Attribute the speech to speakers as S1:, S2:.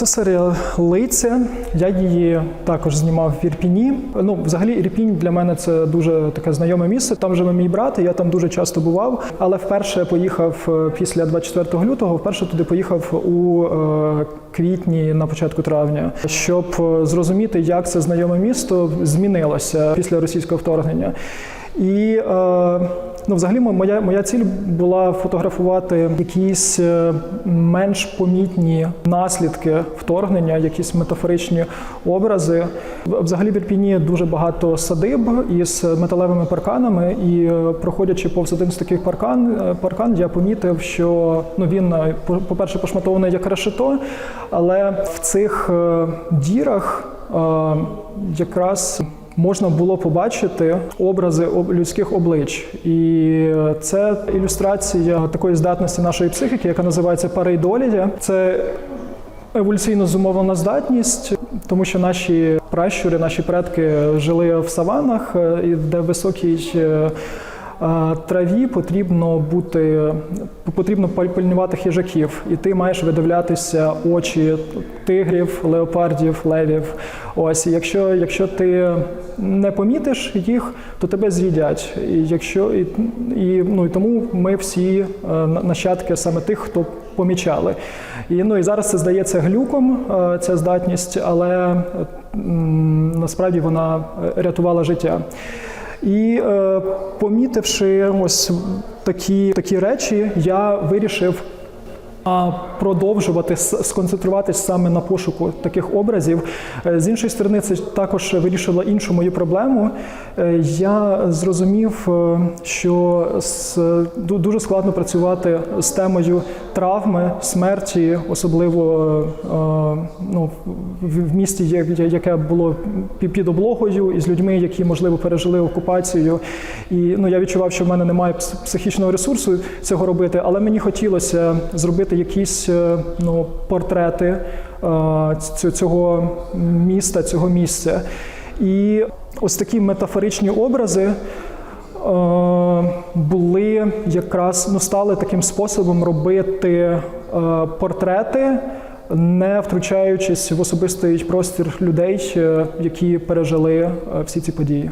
S1: Це серія Лиця. Я її також знімав в Ірпіні. Ну, взагалі, Ірпінь для мене це дуже таке знайоме місце. Там живе мій брат, і я там дуже часто бував. Але вперше поїхав е, після 24 лютого. Вперше туди поїхав у е, квітні на початку травня, щоб е, зрозуміти, як це знайоме місто змінилося після російського вторгнення. І е, ну, взагалі, моя, моя ціль була фотографувати якісь е, менш помітні наслідки вторгнення, якісь метафоричні образи. Взагалі в Ірпіні дуже багато садиб із металевими парканами, і е, проходячи повз один з таких паркан, е, паркан, я помітив, що ну він по- по-перше пошматований як решето, але в цих дірах якраз можна було побачити образи об- людських облич. І це ілюстрація такої здатності нашої психіки, яка називається парейдолія. Це еволюційно зумовлена здатність, тому що наші пращури, наші предки жили в саванах, е, і де високий. Траві потрібно бути потрібно паль- пильнувати хижаків, і ти маєш видивлятися очі тигрів, леопардів, левів. Ось якщо, якщо ти не помітиш їх, то тебе з'їдять. І якщо і, і ну і тому ми всі е, нащадки саме тих, хто помічали. І ну і зараз це здається глюком, е, ця здатність, але м, насправді вона е, рятувала життя. І е, помітивши ось такі, такі речі, я вирішив а, продовжувати с- сконцентруватись саме на пошуку таких образів. Е, З іншої сторони, це також вирішило іншу мою проблему. Е, Я зрозумів, е, що дуже складно працювати з темою травми, смерті, особливо ну, в місті, яке було під облогою, і з людьми, які можливо пережили окупацію. І ну я відчував, що в мене немає психічного ресурсу цього робити, але мені хотілося зробити якісь е, ну, портрети е, цього міста, цього місця. І ось такі метафоричні образи е, були якраз ну, стали таким способом робити портрети, не втручаючись в особистий простір людей, які пережили всі ці події.